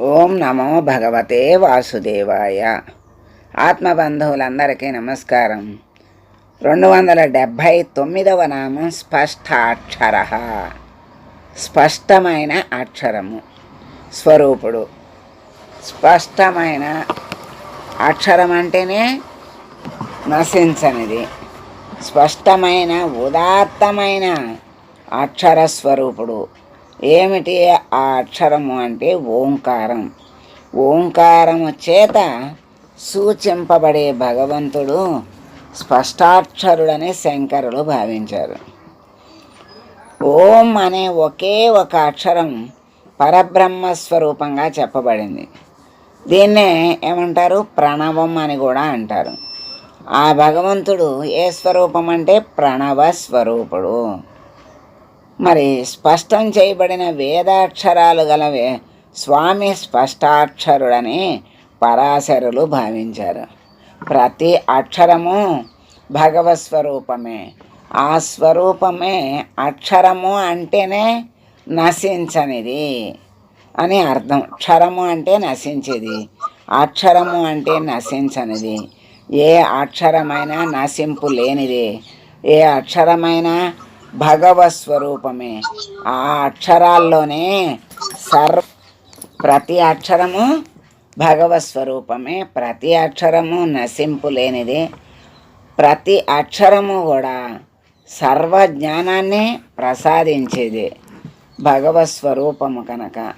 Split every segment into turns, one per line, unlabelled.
ఓం నమో భగవతే వాసుదేవాయ. ఆత్మబంధువులందరికీ నమస్కారం. రెండు వందల డెబ్భై తొమ్మిదవ నామం స్పష్టాక్షర. స్పష్టమైన అక్షరము. స్వరూపుడు. స్పష్టమైన అక్షరం అంటేనే నశించనిది. స్పష్టమైన ఉదాత్తమైన అక్షర స్వరూపుడు. ఏమిటి ఆ అక్షరము అంటే ఓంకారం? ఓంకారము చేత సూచింపబడే భగవంతుడు స్పష్టాక్షరుడని శంకరులు భావించారు. ఓం అనే ఒకే ఒక అక్షరం పరబ్రహ్మ స్వరూపంగా చెప్పబడింది. దీన్నే ఏమంటారు? ప్రణవం అని కూడా అంటారు. ఆ భగవంతుడు ఏ స్వరూపం అంటే? ప్రణవ స్వరూపుడు. మరి స్పష్టం చేయబడిన వేదాక్షరాలు గల స్వామి స్పష్టాక్షరుడని పరాశరులు భావించారు. ప్రతి అక్షరము భగవత్ స్వరూపమే. ఆ స్వరూపమే అక్షరము అంటేనే నశించనిది అని అర్థం. క్షరము అంటే నశించేది. అక్షరము అంటే నశించనిది. ఏ అక్షరమైనా నశింపు లేనిది. ఏ అక్షరమైనా భగవత్ స్వరూపమే. ఆ అక్షరాల్లోనే సర్వ ప్రతి అక్షరము భగవస్వరూపమే ప్రతి అక్షరము నశింపు లేనిది. ప్రతి అక్షరము కూడా సర్వజ్ఞానాన్ని ప్రసాదించేది. భగవత్ స్వరూపము కనుక.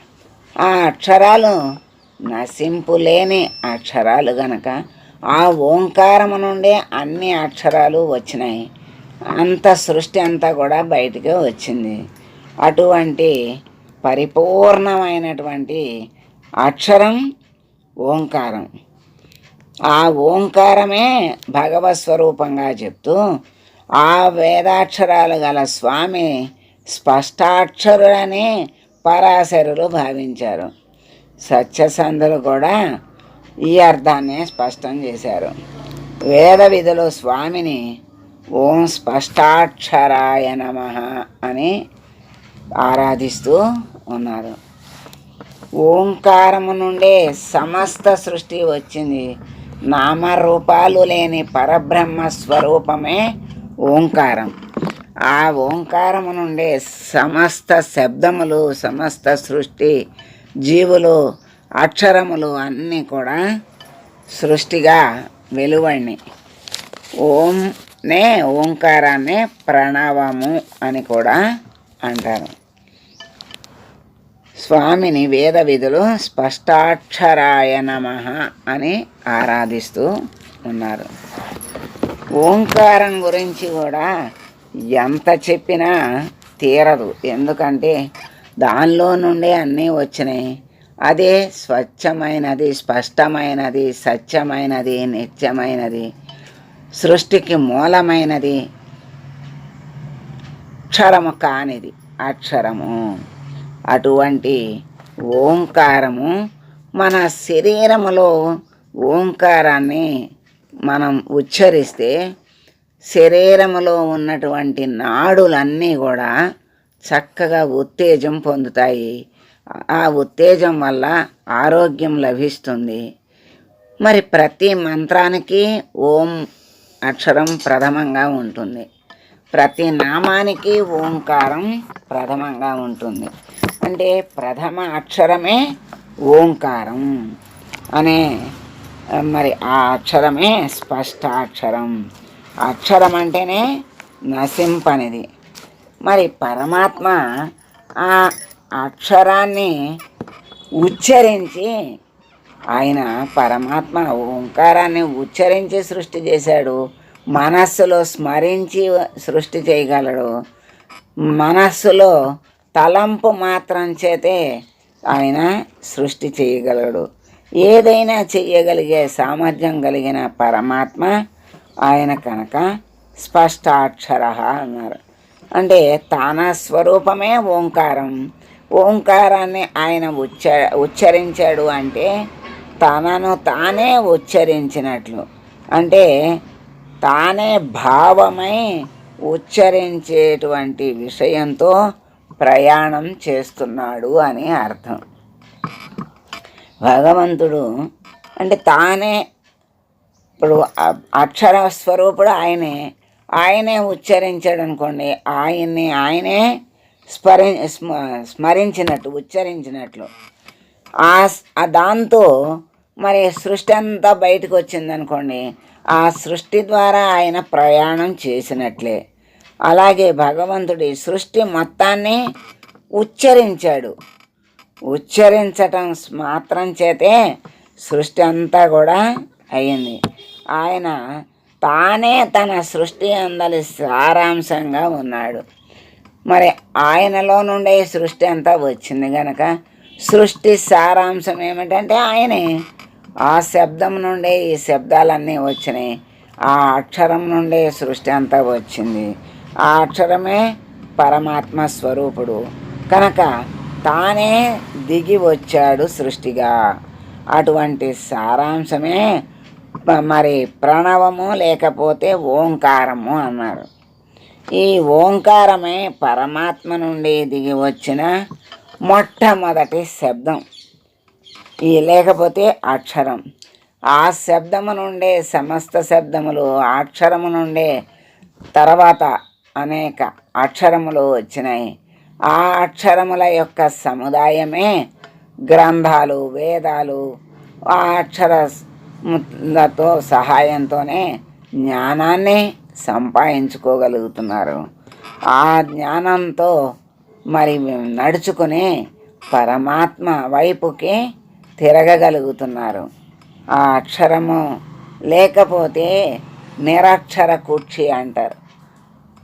ఆ అక్షరాలు నశింపు లేని అక్షరాలు గనక. ఆ ఓంకారము నుండే అన్ని అక్షరాలు వచ్చినాయి. అంత సృష్టి అంతా కూడా బయటికి వచ్చింది. అటువంటి పరిపూర్ణమైనటువంటి అక్షరం ఓంకారం. ఆ ఓంకారమే భగవత్ స్వరూపంగా చెప్తూ ఆ వేదాక్షరాలు గల స్వామి స్పష్టాక్షరులని పరాశరులు భావించారు. సత్యసంధులు కూడా ఈ అర్థాన్ని స్పష్టం చేశారు. వేద విధులు స్వామిని ఓం స్పష్టాక్షరాయ నమ అని ఆరాధిస్తూ ఉన్నారు. ఓంకారము నుండే సమస్త సృష్టి వచ్చింది. నామరూపాలు లేని పరబ్రహ్మ స్వరూపమే ఓంకారం. ఆ ఓంకారము నుండే సమస్త శబ్దములు సమస్త సృష్టి జీవులు అక్షరములు అన్నీ కూడా సృష్టిగా వెలువడినాయి. ఓం నే ఓంకారాన్ని ప్రణవము అని కూడా అంటారు. స్వామిని వేద విధులు స్పష్టాక్షరాయ నమ అని ఆరాధిస్తూ ఉన్నారు. ఓంకారం గురించి కూడా ఎంత చెప్పినా తీరదు. ఎందుకంటే దానిలో నుండే అన్నీ వచ్చినాయి. అదే స్వచ్ఛమైనది స్పష్టమైనది సత్యమైనది నిత్యమైనది సృష్టికి మూలమైనది. అక్షరము కానిది. అక్షరము. అటువంటి ఓంకారము మన శరీరములో ఓంకారాన్ని మనం ఉచ్చరిస్తే శరీరములో ఉన్నటువంటి నాడులన్నీ కూడా చక్కగా ఉత్తేజం పొందుతాయి. ఆ ఉత్తేజం వల్ల ఆరోగ్యం లభిస్తుంది. మరి ప్రతి మంత్రానికి ఓం అక్షరం ప్రథమంగా ఉంటుంది. ప్రతి నామానికి ఓంకారం ప్రథమంగా ఉంటుంది. అంటే ప్రథమ అక్షరమే ఓంకారం అనే మరి ఆ అక్షరమే స్పష్టాక్షరం. అక్షరం అంటేనే నశింపనిది. మరి పరమాత్మ ఆ అక్షరాన్ని ఉచ్చరించి ఆయన పరమాత్మ ఓంకారాన్ని ఉచ్చరించి సృష్టి చేశాడు. మనస్సులో స్మరించి సృష్టి చేయగలడు. మనస్సులో తలంపు మాత్రం చేతే ఆయన సృష్టి చేయగలడు. ఏదైనా చేయగలిగే సామర్థ్యం కలిగిన పరమాత్మ ఆయన కనుక స్పష్టాక్షర అన్నారు. అంటే తాన స్వరూపమే ఓంకారం. ఓంకారాన్ని ఆయన ఉచ్చ ఉచ్చరించాడు అంటే తనను తానే ఉచ్చరించినట్లు. అంటే తానే భావమై ఉచ్చరించేటువంటి విషయంతో ప్రయాణం చేస్తున్నాడు అని అర్థం. భగవంతుడు అంటే తానే ఇప్పుడు అక్షర స్వరూపుడు ఆయనే. ఆయనే ఉచ్చరించాడు అనుకోండి ఆయన్ని ఆయనే స్మరి స్మ స్మరించినట్టు ఉచ్చరించినట్లు. ఆ ఆ దాంతో మరి సృష్టి అంతా బయటకు వచ్చిందనుకోండి ఆ సృష్టి ద్వారా ఆయన ప్రయాణం చేసినట్లే. అలాగే భగవంతుడి సృష్టి మొత్తాన్ని ఉచ్చరించాడు. ఉచ్చరించటం మాత్రం చేతే సృష్టి అంతా కూడా అయింది. ఆయన తానే తన సృష్టి అందలి సారాంశంగా ఉన్నాడు. మరి ఆయనలో నుండే సృష్టి అంతా వచ్చింది కనుక సృష్టి సారాంశం ఏమిటంటే ఆయనే. ఆ శబ్దం నుండే ఈ శబ్దాలన్నీ వచ్చినాయి. ఆ అక్షరం నుండే సృష్టి అంతా వచ్చింది. ఆ అక్షరమే పరమాత్మ స్వరూపుడు. కనుక తానే దిగి వచ్చాడు సృష్టిగా. అటువంటి సారాంశమే మరి ప్రణవము లేకపోతే ఓంకారము అన్నారు. ఈ ఓంకారమే పరమాత్మ నుండి దిగి వచ్చిన మొట్టమొదటి శబ్దం. ఈ లేకపోతే అక్షరం. ఆ శబ్దము నుండే సమస్త శబ్దములు అక్షరము నుండే తర్వాత అనేక అక్షరములు వచ్చినాయి. ఆ అక్షరముల యొక్క సముదాయమే గ్రంథాలు వేదాలు. ఆ అక్షరములతో సహాయంతోనే జ్ఞానాన్ని సంపాదించుకోగలుగుతున్నారు. ఆ జ్ఞానంతో మరి నడుచుకుని పరమాత్మ వైపుకి తిరగగలుగుతున్నారు. ఆ అక్షరము లేకపోతే నిరక్షర కూర్చి అంటారు.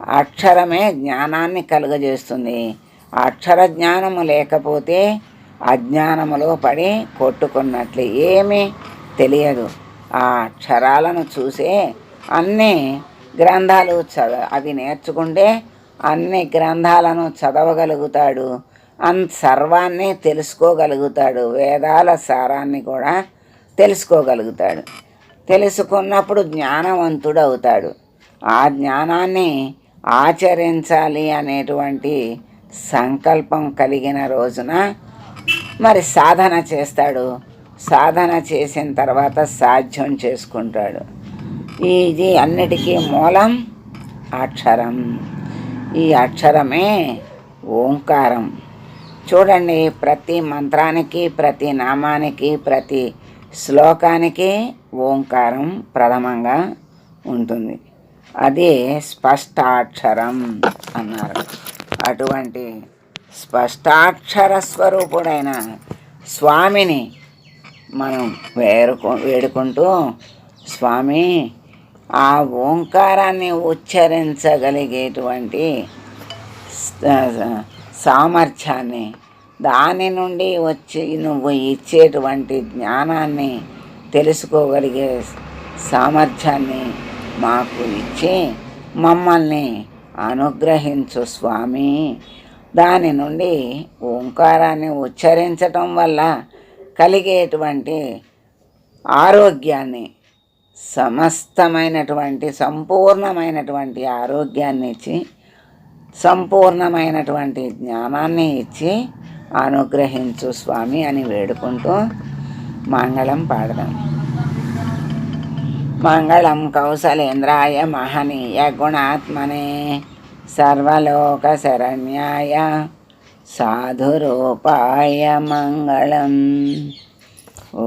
అక్షరమే జ్ఞానాన్ని కలుగజేస్తుంది. అక్షర జ్ఞానము లేకపోతే అజ్ఞానములో పడి కొట్టుకున్నట్లు ఏమీ తెలియదు. ఆ అక్షరాలను చూసే అన్ని గ్రంథాలు చదవ అవి నేర్చుకుంటే అన్ని గ్రంథాలను చదవగలుగుతాడు. అన్ సర్వాన్ని తెలుసుకోగలుగుతాడు. వేదాల సారాన్ని కూడా తెలుసుకోగలుగుతాడు. తెలుసుకున్నప్పుడు జ్ఞానవంతుడు అవుతాడు ఆ జ్ఞానాన్ని ఆచరించాలి అనేటువంటి సంకల్పం కలిగిన రోజున మరి సాధన చేస్తాడు. సాధన చేసిన తర్వాత సాధ్యం చేసుకుంటాడు. ఇది అన్నిటికీ మూలం అక్షరం. ఈ అక్షరమే ఓంకారం. చూడండి ప్రతి మంత్రానికి ప్రతి నామానికి ప్రతి శ్లోకానికి ఓంకారం ప్రథమంగా ఉంటుంది. అదే స్పష్టాక్షరం అన్నారు. అటువంటి స్పష్టాక్షర స్వరూపుడైన స్వామిని మనం వేరుకు వేడుకుంటూ స్వామి ఆ ఓంకారాన్ని ఉచ్చరించగలిగేటువంటి సామర్థ్యాన్ని దాని నుండి వచ్చి నువ్వు ఇచ్చేటువంటి జ్ఞానాన్ని తెలుసుకోగలిగే సామర్థ్యాన్ని మాకు ఇచ్చి మమ్మల్ని అనుగ్రహించు స్వామి. దాని నుండి ఓంకారాన్ని ఉచ్చరించటం వల్ల కలిగేటువంటి ఆరోగ్యాన్ని సమస్తమైనటువంటి సంపూర్ణమైనటువంటి ఆరోగ్యాన్ని ఇచ్చి సంపూర్ణమైనటువంటి జ్ఞానాన్ని ఇచ్చి అనుగ్రహించు స్వామి అని వేడుకుంటూ మంగళం పాడదాం. మంగళం కౌశలేంద్రాయ మహనీయ గుణాత్మనే సర్వలోక శరణ్యాయ సాధురూపాయ మంగళం. ఓ